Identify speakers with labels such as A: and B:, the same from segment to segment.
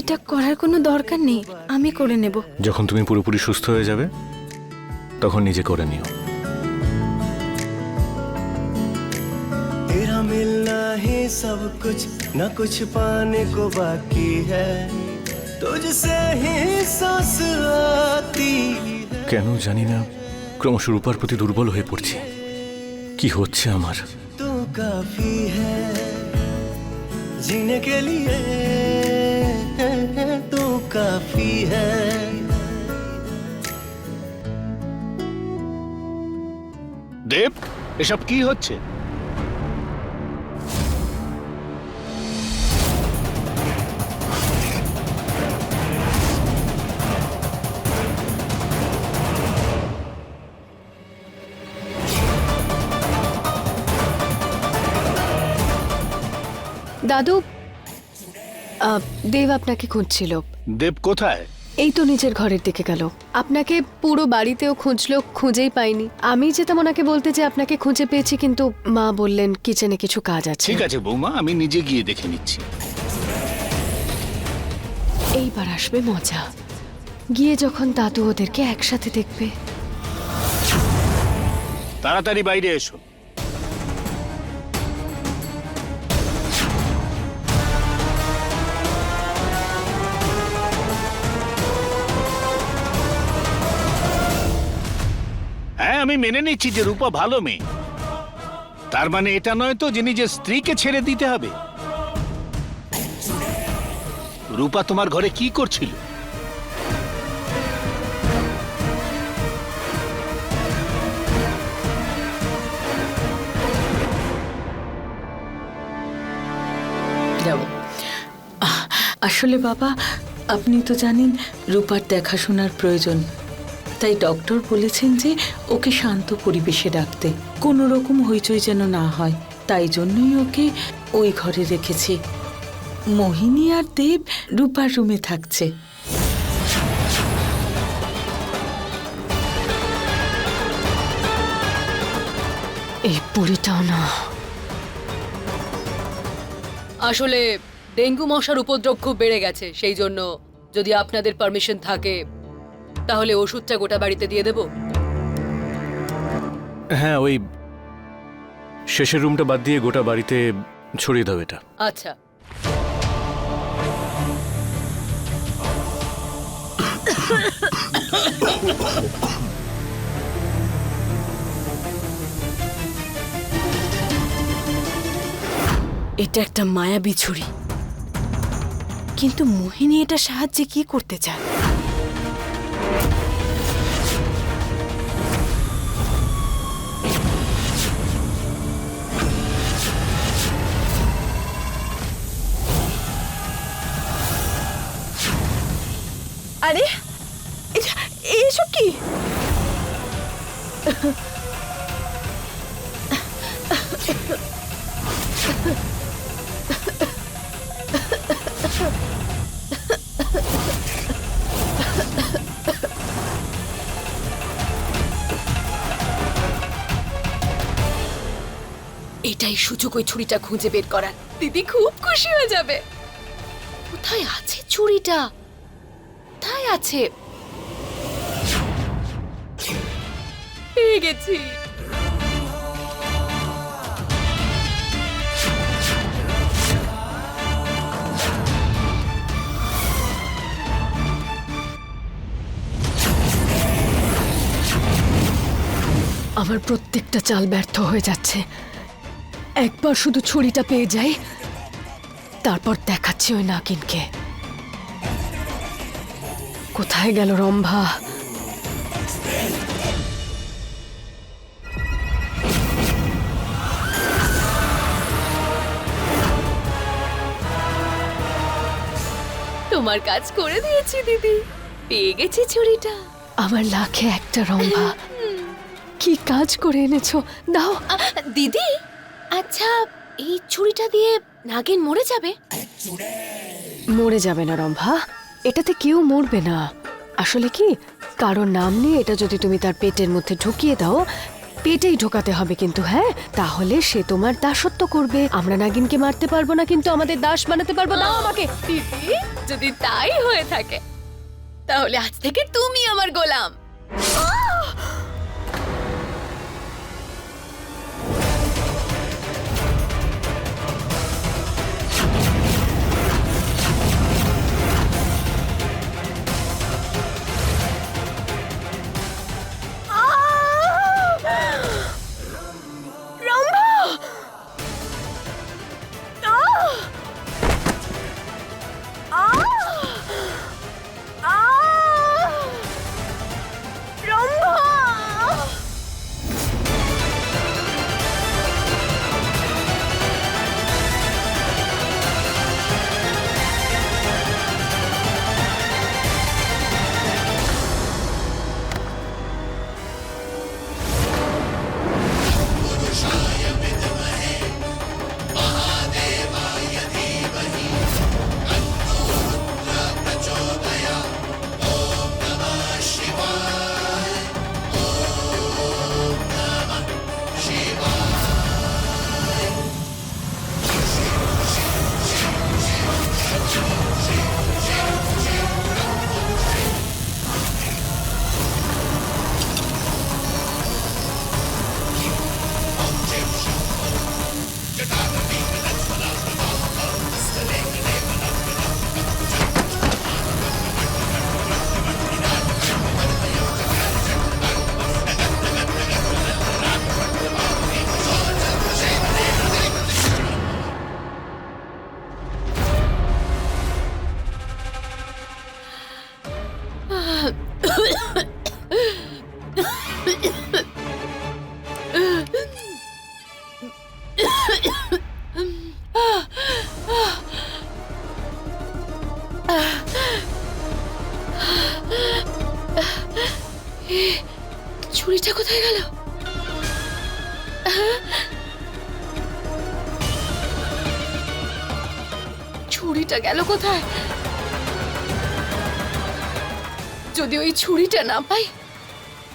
A: এটা করার কোনো দরকার নেই আমি করে নেব
B: যখন তুমি পুরোপুরি সুস্থ হয়ে যাবে তখন নিজে করে নিও
C: तेरा मिलना ही सब कुछ न कुछ पाने को बाकी है तुझसे ही सांस आती है
B: কেন জানি না ক্রমশ রূপার প্রতি দুর্বল হয়ে পড়ছি কি হচ্ছে আমার
C: तू काफी है जीने के लिए तू काफी है
D: দেব এসব কি হচ্ছে
A: দাদু আহ, দেব আপনাকে খুঁজছিল
D: দেব কোথায়?
A: এই তো নিজের ঘরের দিকে গেল। আপনাকে পুরো বাড়িতেও খুঁজলো খুঁজেই পাইনি। আমি যেতাম ওনাকে বলতে যে আপনাকে খুঁজে পেয়েছি কিন্তু মা বললেন কিচেনে কিছু কাজ আছে।
D: ঠিক আছে বৌমা আমি নিজে গিয়ে দেখে নিচ্ছি।
A: এইবার আসবে মজা। গিয়ে যখন দাদু ওদেরকে একসাথে দেখবে।
D: তাড়াতাড়ি বাইরে এসো। আমি মেনে নিচ্ছি যে রূপা ভালো মেয়ে। তার মানে এটা নয় তো যে নিজের স্ত্রীকে ছেড়ে দিতে হবে। রূপা তোমার ঘরে কি করছিল?
E: আসলে বাবা, আপনি তো জানেন রূপার দেখাশোনার প্রয়োজন। তাই ডক্টর বলেছেন যে ওকে শান্ত পরিবেশে রাখতে কোনো রকম হইচই যেন না হয়। তাই জন্যই ওকে ওই ঘরে রেখেছি। মোহিনী আর দেব রূপার রুমে থাকছে।
A: এই পুরীটাও না।
F: আসলে ডেঙ্গু মশার উপদ্রব খুব বেড়ে গেছে সেই জন্য যদি আপনাদের পারমিশন থাকে তাহলে ওষুধটা গোটা বাড়িতে দিয়ে দেব?
B: হ্যাঁ ওই শেষের রুমটা বাদ দিয়ে গোটা বাড়িতে ছড়িয়ে দাও এটা।
F: আচ্ছা।
A: এটা একটা মায়াবী ছুরি। কিন্তু মোহিনী এটা সাহায্যে কি করতে চায়? আরে এটা এসব কি? এটাই সুযোগ ওই ছুরিটা খুঁজে বের করার। দিদি খুব খুশি হয়ে যাবে। কোথায় আছে ছুরিটা? কোথায় আছে? পেয়ে গেছি। আমার প্রত্যেকটা চাল ব্যর্থ হয়ে যাচ্ছে। একবার শুধু ছুরিটা পেয়ে যাই তারপর দেখাচ্ছি ওই নাকিনকে কোথায় গেল রম্ভা?
F: তোমার কাজ করে দিয়েছি দিদি। পেয়ে গেছি ছুরিটা।
A: আমার লাখে একটা রম্ভা। কি কাজ করে এনেছো? দাও
G: দিদি? আচ্ছা এই ছুরিটা দিয়ে নাগিন মরে যাবে?
A: মরে যাবে না রম্ভা। এটাতে কেউ মরবে না। আসলে কি কারোর নাম নিয়ে এটা যদি তুমি তার পেটের মধ্যে ঢুকিয়ে দাও পেটেই ঢোকাতে হবে কিন্তু হ্যাঁ? তাহলে সে তোমার দাসত্ব করবে। আমরা নাগিনকে মারতে পারব না কিন্তু আমাদের দাস বানাতে পারব। না আমাকে।
G: দিদি যদি তাই হয়ে থাকে তাহলে আজ থেকে তুমি আমার গোলাম।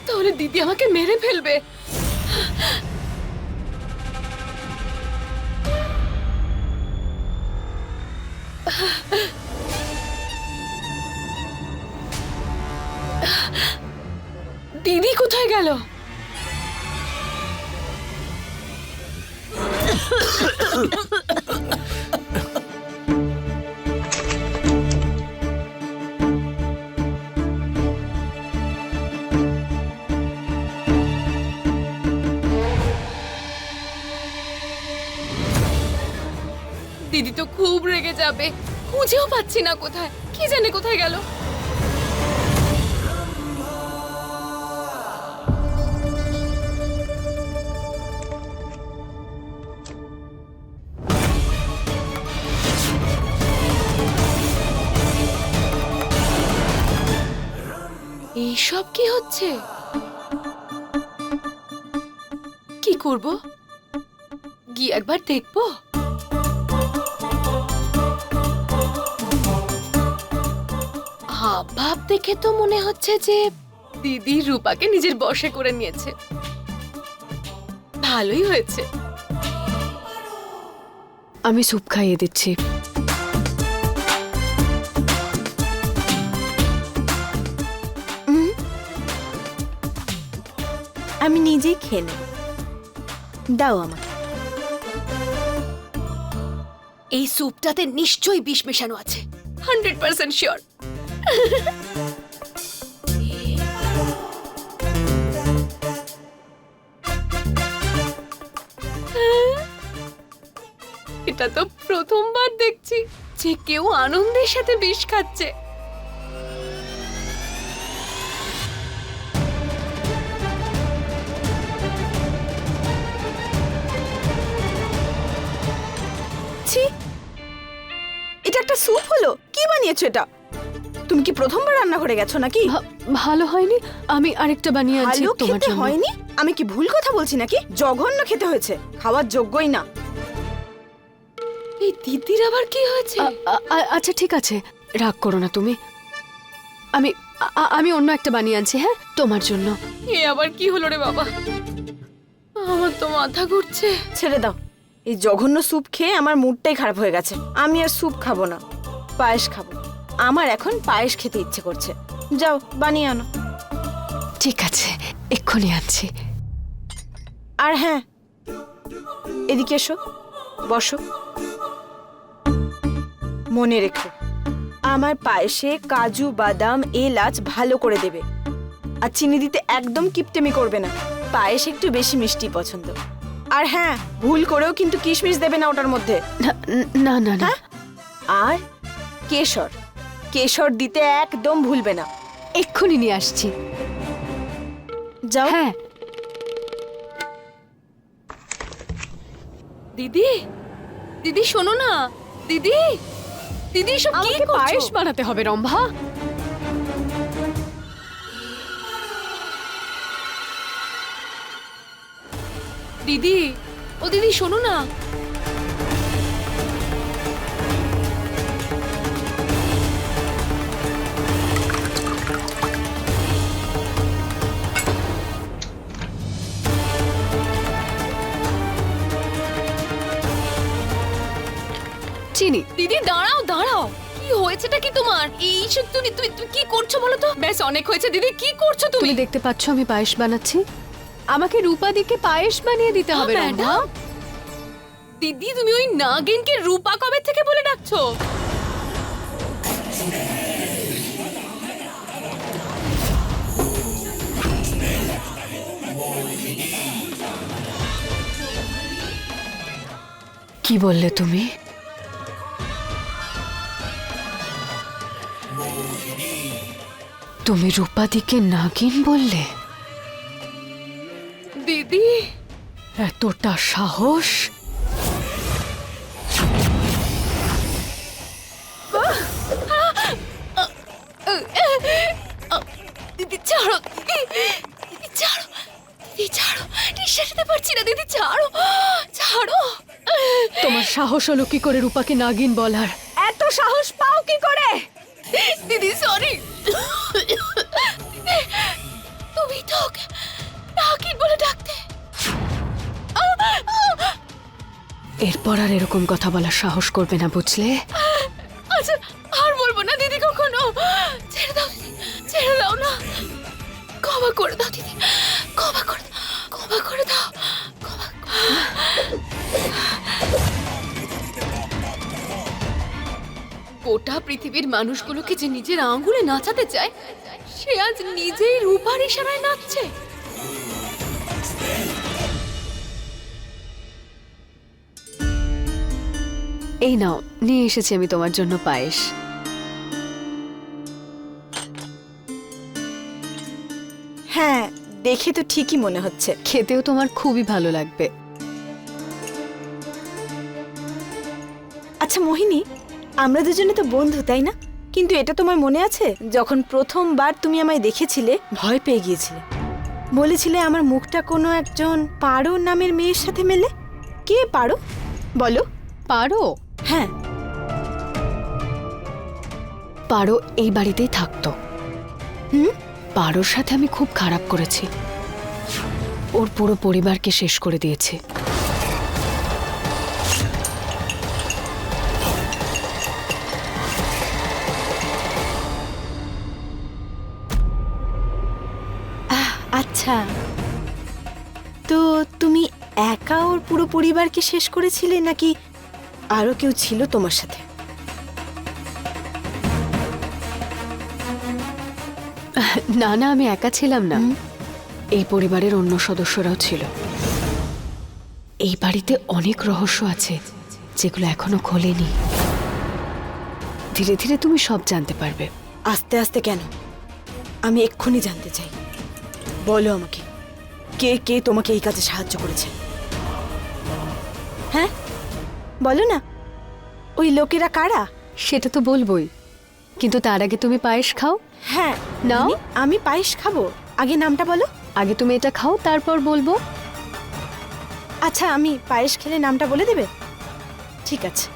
G: তাহলে দিদি আমাকে মেরে ফেলবে। দিদি কোথায় গেল? দিদি তো খুব রেগে যাবে। খুঁজেও পাচ্ছি না কোথায়। কি জানে কোথায় গেল? এইসব কি হচ্ছে? কি করব? গিয়ে একবার দেখব? হাবভাব দেখে তো মনে হচ্ছে যে দিদি রূপাকে নিজের বশে করে নিয়েছে। ভালোই হয়েছে।
A: আমি স্যুপ খাইয়ে দিচ্ছি।
H: আমি নিজেই খেয়ে নেব। দাও আমাকে।
G: এই স্যুপটাতে নিশ্চয়ই বিষ মেশানো আছে। Hundred percent sure. এটা তো প্রথমবার দেখছি যে কেউ আনন্দের সাথে বিষ খাচ্ছে।
H: এটা একটা স্যুপ হলো। কি বানিয়েছো এটা? তুমি কি প্রথমবার রান্না করে গেছো নাকি?
A: ভা- ভালো হয়নি। আমি আরেকটা বানিয়ে আনছি তোমার
H: খেতে
A: জন্য।
H: হয়নি? আমি কি ভুল কথা বলছি নাকি? জঘন্য খেতে হয়েছে। খাওয়ার যোগ্যই না।
G: এই দিদির আবার কি হয়েছে?
A: আ- আ- আ- আচ্ছা ঠিক আছে। রাগ করো না তুমি। আমি আ- আ- আমি অন্য একটা বানিয়ে আনছি হ্যাঁ? তোমার জন্য।
G: এ আবার কি হলো রে বাবা? আমার তো মাথা ঘুরছে।
H: ছেড়ে দাও। এই জঘন্য স্যুপ খেয়ে আমার মুডটাই খারাপ হয়ে গেছে। আমি আর স্যুপ খাব না। পায়েস খাব। আমার এখন পায়েস খেতে ইচ্ছে করছে। যাও বানিয়ে আনো।
A: ঠিক আছে এক্ষুনি আনছি।
H: আর হ্যাঁ এদিকে এসো বসো। মনে রেখো আমার পায়েসে কাজু বাদাম এলাচ ভালো করে দেবে। আর চিনি দিতে একদম কিপটেমি করবে না। পায়েস একটু বেশি মিষ্টি পছন্দ। আর হ্যাঁ ভুল করেও কিন্তু কিশমিশ দেবে না ওটার মধ্যে।
A: না না না
H: হ্যাঁ? আর কেশর। কেশর দিতে একদম ভুলবে না।
A: এক্ষুনি নিয়ে আসছি।
H: যাও।
A: হ্যাঁ।
G: দিদি দিদি শোনো না। দিদি দিদি সব কি
A: আমাকে
G: করছ?
A: পায়েস বানাতে হবে রম্ভা।
G: দিদি ও দিদি শোনো না। কি হয়েছেটা কি তোমার? এইসব তুমি তুমি তুমি কি করছ বলো তো? ব্যাস অনেক হয়েছে। দিদি কি করছ তুমি?
A: তুমি দেখতে পাচ্ছ আমি পায়েস বানাচ্ছি। আমাকে রূপাদিকে পায়েস বানিয়ে দিতে হবে
G: হ্যাঁ, ম্যাডাম। দিদি তুমি ওই নাগিনকে রূপা কবে থেকে বলে ডাকছো?
A: কি বললে তুমি? তুমি রূপা রূপাদিকে নাগিন বললে?
G: দিদি?
A: এতটা সাহস?
G: দিদি ছাড়ো দিদি দিদি ছাড়ো দিদি ছাড়ো নিঃশ্বাস নিতে পারছি না দিদি ছাড়ো ছাড়ো।
A: তোমার সাহস হলো কি করে রূপাকে নাগিন বলার?
H: এত সাহস পাও কি করে?
G: দিদি সরি তুমি তো রাকিব বলে ডাকতে।
A: এরপর আর এরকম কথা বলার সাহস করবে না বুঝলে?
G: আচ্ছা আর বলব না দিদি কখনো। ছেড়ে দাও ছেড়ে দাও না। ক্ষমা করে দাও। গোটা পৃথিবীর মানুষগুলোকে যে নিজের আঙ্গুলে নাচাতে চায় সে আজ নিজেই রূপার ইশারায় নাচছে।
A: এই নাও নিয়ে এসেছি আমি তোমার জন্য পায়েস।
H: হ্যাঁ দেখে তো ঠিকই মনে হচ্ছে।
A: খেতেও তোমার খুবই ভালো লাগবে।
H: আচ্ছা মোহিনী আমরা দুজনে তো বন্ধু তাই না? কিন্তু এটা তোমার মনে আছে? যখন প্রথমবার তুমি আমায় দেখেছিলে ভয় পেয়ে গিয়েছিলে। বলেছিলে আমার মুখটা কোনো একজন পারো নামের মেয়ের সাথে মেলে? কে পারো? বলো।
A: পারো?
H: হ্যাঁ।
A: পারো এই বাড়িতেই থাকতো।
H: হুম?
A: পারোর সাথে আমি খুব খারাপ করেছি। ওর পুরো পরিবারকে শেষ করে দিয়েছে।
H: আচ্ছা তো তুমি একা ওর পুরো পরিবারকে শেষ করেছিলে নাকি আরও কেউ ছিল তোমার সাথে?
A: না না আমি একা ছিলাম না। এই পরিবারের অন্য সদস্যরাও ছিল। এই বাড়িতে অনেক রহস্য আছে যেগুলো এখনও খোলেনি। ধীরে ধীরে তুমি সব জানতে পারবে।
H: আস্তে আস্তে কেন? আমি এক্ষুনি জানতে চাই। বলো আমাকে কে কে তোমাকে এই কাজে সাহায্য করেছে? হ্যাঁ? বলো না ওই লোকেরা কারা?
A: সেটা তো বলবোই কিন্তু তার আগে তুমি পায়েস খাও।
H: হ্যাঁ
A: নাও।
H: আমি- আমি পায়েস খাব। আগে নামটা বলো।
A: আগে তুমি এটা খাও তারপর বলব।
H: আচ্ছা আমি পায়েস খেলে নামটা বলে দেবে? ঠিক আছে।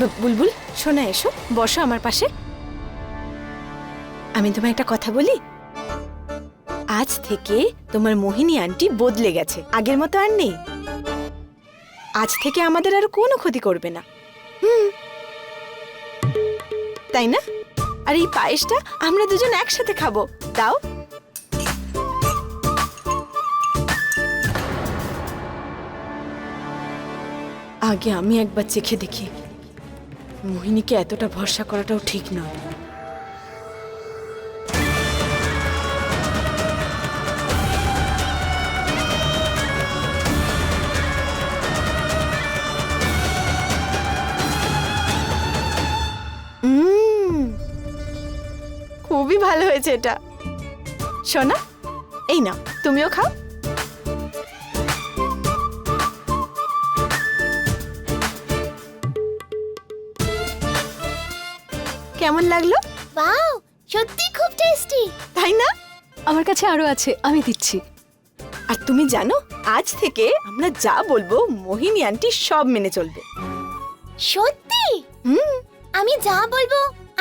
H: ব- বুলবুল, শোনা এসো, বসো আমার পাশে। আমি তোমায় একটা কথা বলি? আজ থেকে তোমার মোহিনী আন্টি বদলে গেছে, আগের মতো আর নেই। আজ থেকে আমাদের আর কোনো ক্ষতি করবে না। হুম। তাই না? আর এই পায়েসটা আমরা দুজন একসাথে খাব। দাও। আগে আমি একবার চেখে দেখি। মোহিনীকে এতটা ভরসা করাটাও ঠিক নয়। খুবই ভালো হয়েছে এটা। শোনা এই নাও, তুমিও খাও। কেমন লাগল?
G: ওয়াও সত্যি খুব টেস্টি
H: তাই না?
A: আমার কাছে আরও আছে আমি দিচ্ছি।
H: আর তুমি জানো আজ থেকে আমরা যা বলব মোহিনী আন্টি সব মেনে চলবে।
G: সত্যি?
H: হুম।
G: আমি যা বলব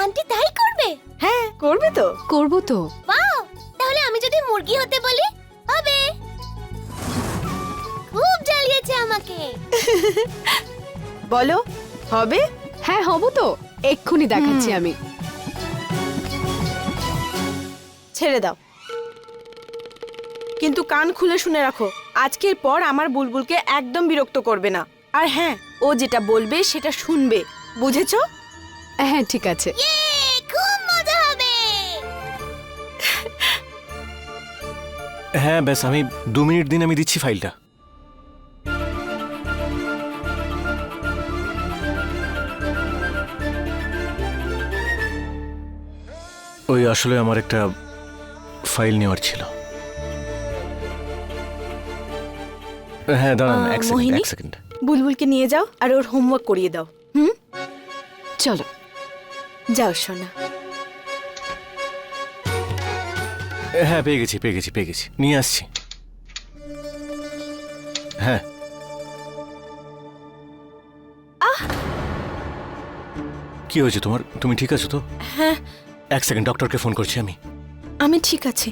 G: আন্টি তাই করবে?
H: হ্যাঁ করবে তো।
A: করব তো।
G: ওয়াও তাহলে আমি যদি মুরগি হতে বলি হবে। খুব জ্বালিয়েছে আমাকে।
H: বলো হবে?
A: হ্যাঁ হব তো। এক্ষুনি দেখাচ্ছি আমি।
H: ছেড়ে দাও। কিন্তু কান খুলে শুনে রাখো আজকের পর আমার বুলবুলকে একদম বিরক্ত করবে না। আর হ্যাঁ ও যেটা বলবে সেটা শুনবে বুঝেছ?
A: হ্যাঁ ঠিক আছে।
G: ইয়ে খুব মজা হবে।
B: হ্যাঁ ব্যাস আমি দু মিনিট দিন আমি দিচ্ছি ফাইলটা। ওই আসলে আমার একটা ফাইল নেওয়ার ছিল। হ্যাঁ দাঁড়ান
H: আহ,
B: এক সেকেন্ড
H: মোহিনী?
B: এক সেকেন্ড।
H: বুলবুলকে নিয়ে যাও আর ওর হোমওয়ার্ক করিয়ে দাও হুম?
A: চলো
H: যাও সোনা।
B: হ্যাঁ পেয়ে গেছি পেয়ে গেছি পেয়ে গেছি। নিয়ে আসছি। হ্যাঁ। কি হয়েছে তোমার? তুমি ঠিক আছো তো?
H: হ্যাঁ
B: এক সেকেন্ড ডক্টরকে ফোন করছি আমি।
H: আমি ঠিক আছি।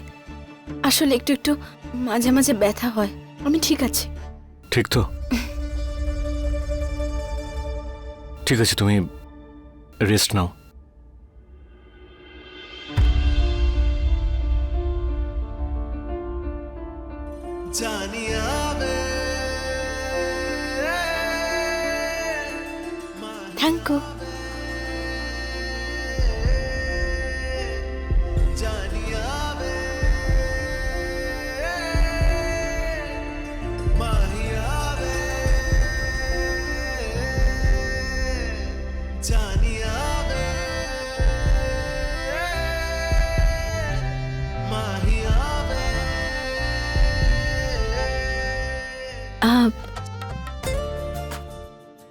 H: আসলে একটু একটু মাঝে মাঝে ব্যথা হয়। আমি ঠিক আছি।
B: ঠিক তো। ঠিক আছে তুমি রেস্ট নাও।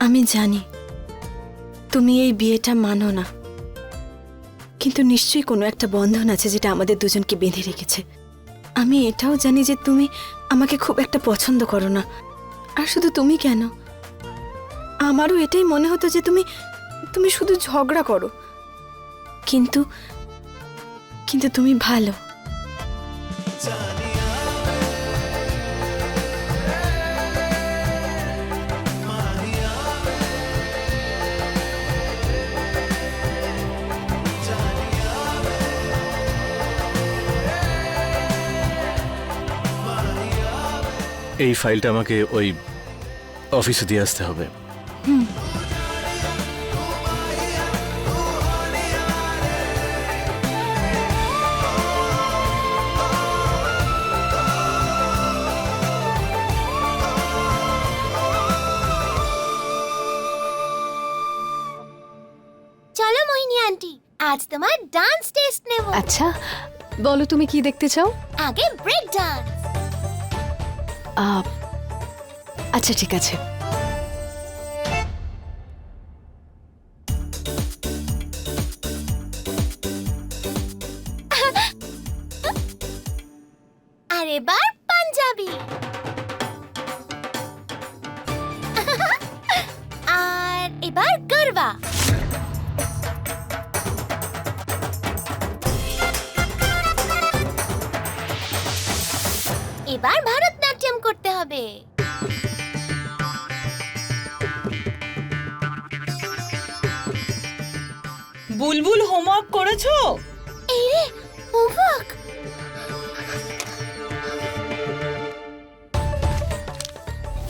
H: আমি জানি তুমি এই বিয়েটা মানো না। কিন্তু নিশ্চয়ই কোনো একটা বন্ধন আছে যেটা আমাদের দুজনকে বেঁধে রেখেছে। আমি এটাও জানি যে তুমি আমাকে খুব একটা পছন্দ করো না। আর শুধু তুমি কেন? আমারও এটাই মনে হতো যে তুমি তুমি শুধু ঝগড়া করো। কিন্তু কিন্তু তুমি ভালো।
B: এই ফাইলটা আমাকে ওই অফিসে দিয়ে আসতে হবে।
G: চলো মোহিনী আন্টি আজ তোমার ডান্স টেস্ট নেব।
A: আচ্ছা বলো তুমি কি দেখতে চাও?
G: আগে ব্রেক ডান্স
A: আচ্ছা ঠিক আছে।
G: আর এবার আর
I: এবার ভারতনাট্যম করতে হবে।
J: বুলবুল হোমওয়ার্ক করেছ?
I: এই রে হোমওয়ার্ক।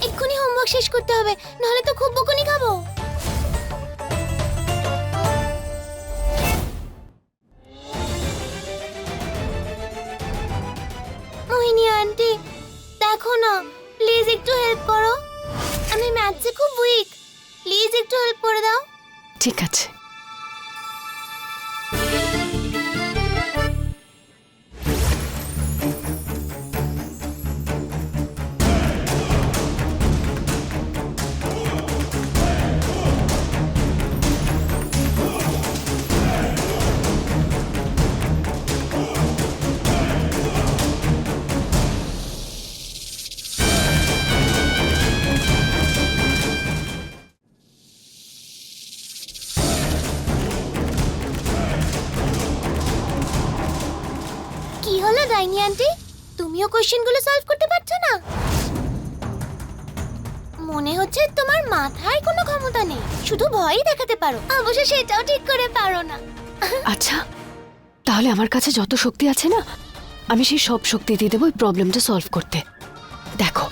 I: এক্ষুনি হোমওয়ার্ক শেষ করতে হবে নাহলে তো খুব বকুনি খাব। মোহিনী আন্টি দেখো না প্লিজ একটু হেল্প করো। আমি ম্যাথসে খুব উইক প্লিজ একটু হেল্প করে দাও।
A: ঠিক আছে।
I: ডাইনি আন্টি? তুমিও কোশ্চেনগুলো সলভ করতে পারছ না? মনে হচ্ছে তোমার মাথায় কোনো ক্ষমতা নেই। শুধু ভয়ই দেখাতে পারো। অবশ্য সেটাও ঠিক করে পারো না।
A: আচ্ছা তাহলে আমার কাছে যত শক্তি আছে না, আমি সেই সব শক্তি দিয়ে দেবো এই প্রবলেমটা সলভ করতে। দেখো